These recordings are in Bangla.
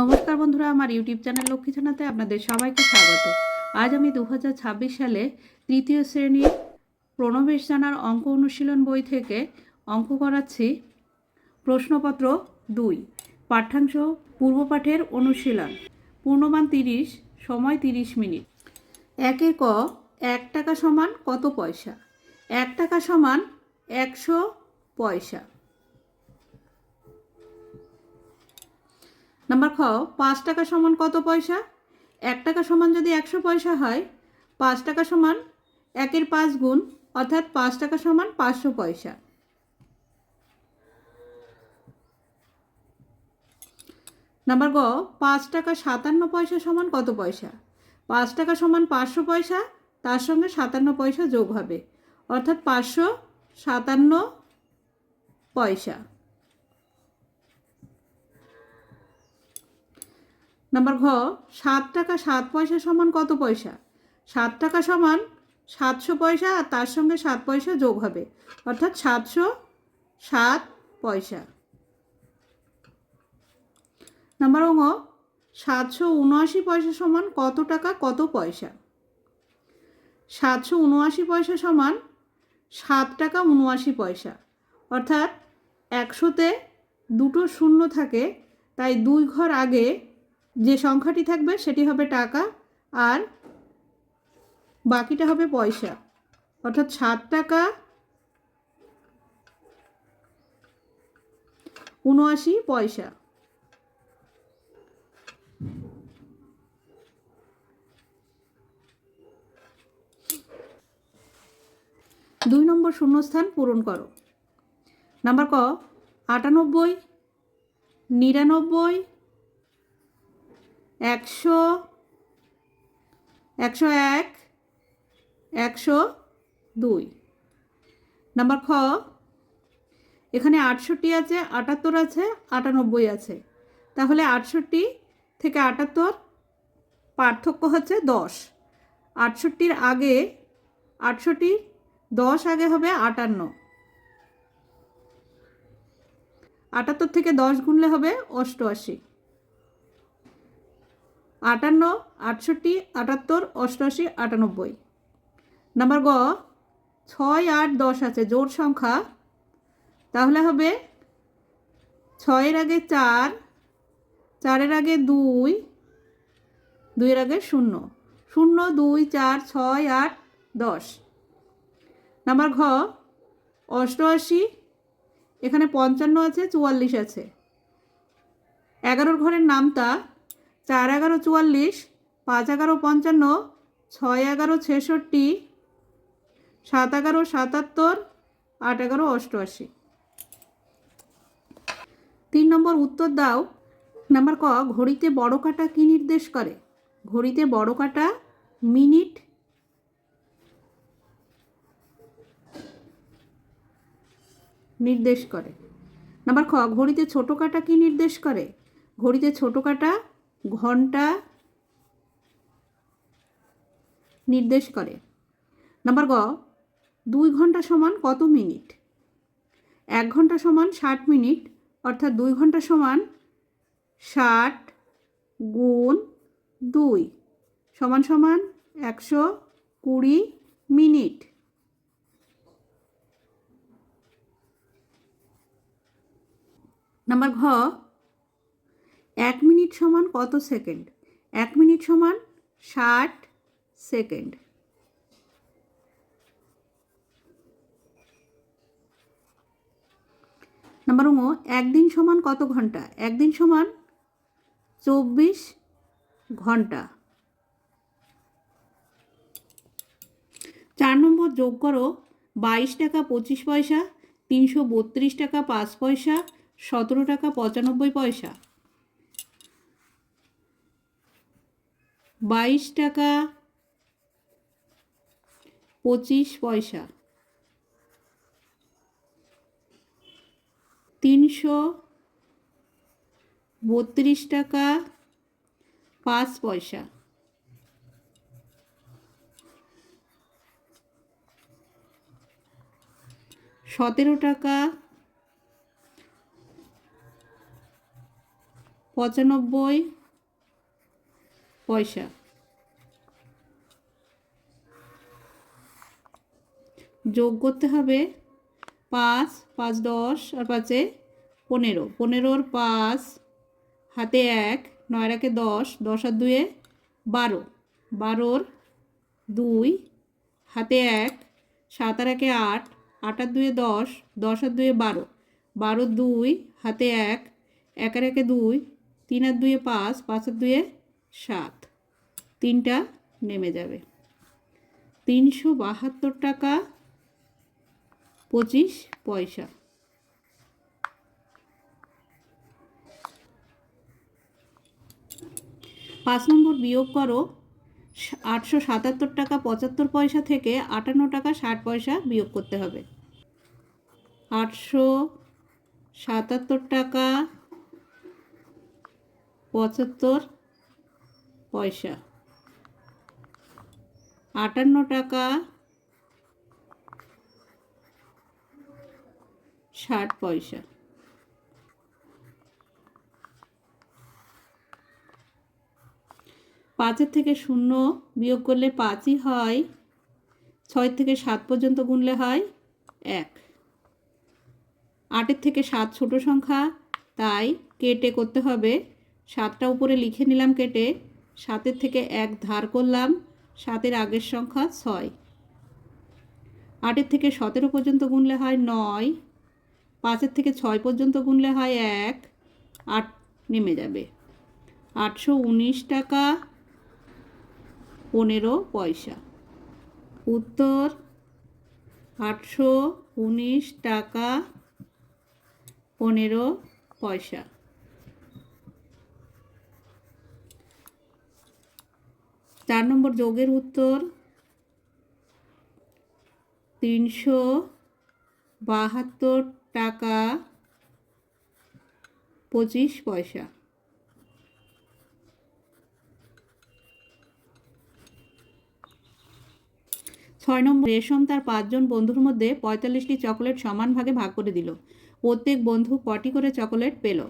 নমস্কার বন্ধুরা, আমার ইউটিউব চ্যানেল লক্ষ্মী ছানাতে আপনাদের সবাইকে স্বাগত। আজ আমি দু হাজার ছাব্বিশ সালে তৃতীয় শ্রেণির প্রণবেশ জানার অঙ্ক অনুশীলন বই থেকে অঙ্ক করাচ্ছি প্রশ্নপত্র দুই, পাঠ্যাংশ পূর্বপাঠের অনুশীলন, পূর্ণমান তিরিশ, সময় তিরিশ মিনিট। একের ক, এক টাকা সমান কত পয়সা? এক টাকা সমান একশো পয়সা। নাম্বার খ, পাঁচ টাকা সমান কত পয়সা? এক টাকা সমান যদি একশো পয়সা হয়, পাঁচ টাকা সমান একের পাঁচ গুণ, অর্থাৎ পাঁচ টাকা সমান পাঁচশো পয়সা। নাম্বার গ, পাঁচ টাকা সাতান্ন পয়সা সমান কত পয়সা? পাঁচ টাকা সমান পাঁচশো পয়সা, তার সঙ্গে সাতান্ন পয়সা যোগ হবে, অর্থাৎ পাঁচশো সাতান্ন পয়সা। নাম্বার ঘ, সাত টাকা সাত পয়সা সমান কত পয়সা? সাত টাকা সমান সাতশো পয়সা আর তার সঙ্গে সাত পয়সা যোগ হবে। অর্থাৎ সাতশো সাত পয়সা। নাম্বার ঙ, সাতশো উনআশি পয়সা সমান কত টাকা কত পয়সা? সাতশো উনআশি পয়সা সমান সাত টাকা উনআশি পয়সা। অর্থাৎ একশোতে দুটো শূন্য থাকে, তাই দুই ঘর আগে যে সংখ্যাটি থাকবে সেটি হবে টাকা আর বাকিটা হবে পয়সা। অর্থাৎ সাত টাকা উনআশি পয়সা। দুই নম্বর শূন্যস্থান পূরণ করো। নাম্বার ক, আটানব্বই, নিরানব্বই একশো একশো এক, একশো দুই। নাম্বার খ, এখানে আটষট্টি আছে, আটাত্তর আছে, আটানব্বই আছে। তাহলে আটষট্টি থেকে আটাত্তর পার্থক্য হচ্ছে দশ। আটষট্টির আগে, আটষট্টি দশ আগে হবে আটান্ন। আটাত্তর থেকে দশ গুনলে হবে অষ্টআশি। আটান্ন, আটষট্টি, আটাত্তর অষ্টআশি আটানব্বই। নাম্বার গ, ছয়, আট, দশ আছে জোর সংখ্যা। তাহলে হবে ছয়ের আগে চার, চারের আগে দুই, দুইয়ের আগে শূন্য। শূন্য, দুই, চার, ছয়, আট, দশ। নাম্বার ঘ, অষ্টআশি, এখানে পঞ্চান্ন আছে, চুয়াল্লিশ আছে। এগারোর ঘরের নামতা চার এগারো চুয়াল্লিশ, পাঁচ এগারো পঞ্চান্ন, ছয় এগারো ছেষট্টি, সাত এগারো সাতাত্তর, আট এগারো অষ্টআশি। তিন নম্বর উত্তর দাও। নাম্বার ক, ঘড়িতে বড় কাটা কী নির্দেশ করে? ঘড়িতে বড় কাটা মিনিট নির্দেশ করে। নাম্বার খ, ঘড়িতে ছোট কাটা কী নির্দেশ করে? ঘড়িতে ছোট কাটা ঘণ্টা নির্দেশ করে। নাম্বার গ, দুই ঘণ্টা সমান কত মিনিট? এক ঘণ্টা সমান ষাট মিনিট, অর্থাৎ দুই ঘণ্টা সমান ষাট গুণ দুই, সমান সমান একশো কুড়ি মিনিট। নাম্বার ঘ এক মিনিট সমান কত সেকেন্ড? এক মিনিট সমান ষাট সেকেন্ড। নাম্বার ও একদিন সমান কত ঘণ্টা? একদিন সমান চব্বিশ ঘণ্টা। চার নম্বর যোগ করো, বাইশ টাকা পঁচিশ পয়সা, তিনশো বত্রিশ টাকা পাঁচ পয়সা, সতেরো টাকা পঁচানব্বই পয়সা। বাইশ টাকা পঁচিশ পয়সা। তিনশো বত্রিশ টাকা পাঁচ পয়সা। সতেরো টাকা পঁচানব্বই পয়সা। যোগ করতে হবে পাঁচ পাঁচ দশ আর পাঁচে পনেরো। পনেরোর পাঁচ, হাতে এক নয় একে দশ দশ আর দুয়ে বারো। বারোর দুই, হাতে এক, সাত আর একে আট আট আর দুয়ে দশ দশ আর দুয়ে বারো। বারো দুই, হাতে এক এক আর একে দুই, তিন আর দুয়ে পাঁচ পাঁচ আর দুয়ে সাত। তিনটা নেমে যাবে। তিনশো বাহাত্তর টাকা, পঁচিশ পয়সা। পাঁচ নম্বর বিয়োগ করো, আটশো সাতাত্তর টাকা, পঁচাত্তর পয়সা থেকে আটান্ন টাকা, ষাট পয়সা বিয়োগ করতে হবে। আটশো সাতাত্তর টাকা, পঁচাত্তর পয়সা। আটান্ন টাকা, ষাট পয়সা। পাঁচের থেকে শূন্য বিয়োগ করলে পাঁচই হয়, ছয় থেকে সাত পর্যন্ত গুনলে হয় এক। আটের থেকে সাত ছোট সংখ্যা, তাই কেটে করতে হবে। সাতটা উপরে লিখে নিলাম কেটে সাতের থেকে এক ধার করলাম, সাতের আগের সংখ্যা ছয়। আটের থেকে সতেরো পর্যন্ত গুনলে হয় নয়, পাঁচের থেকে ছয় পর্যন্ত গুনলে হয় এক, আট নেমে যাবে। আটশো উনিশ টাকা, পনেরো পয়সা। উত্তর, আটশো উনিশ টাকা, পনেরো পয়সা। চার নম্বর যোগের উত্তর তিনশো বাহাত্তর টাকা পঁচিশ পয়সা। ছয় নম্বর, রেশম তার পাঁচজন বন্ধুর মধ্যে পঁয়তাল্লিশটি চকোলেট সমান ভাগে ভাগ করে দিল। প্রত্যেক বন্ধু কটি করে চকোলেট পেল?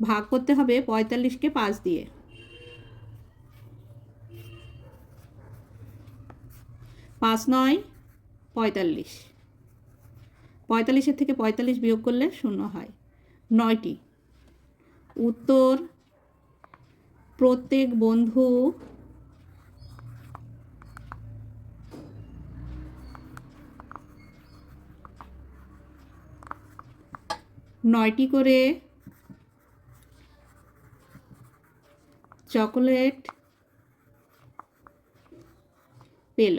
ভাগ করতে হবে পঁয়তাল্লিশকে পাঁচ দিয়ে। পাঁচ নয়, পঁয়তাল্লিশ। পঁয়তাল্লিশের থেকে পঁয়তাল্লিশ বিয়োগ করলে শূন্য হয়। নয়টি। উত্তর, প্রত্যেক বন্ধু নয়টি করে চকোলেট পেল।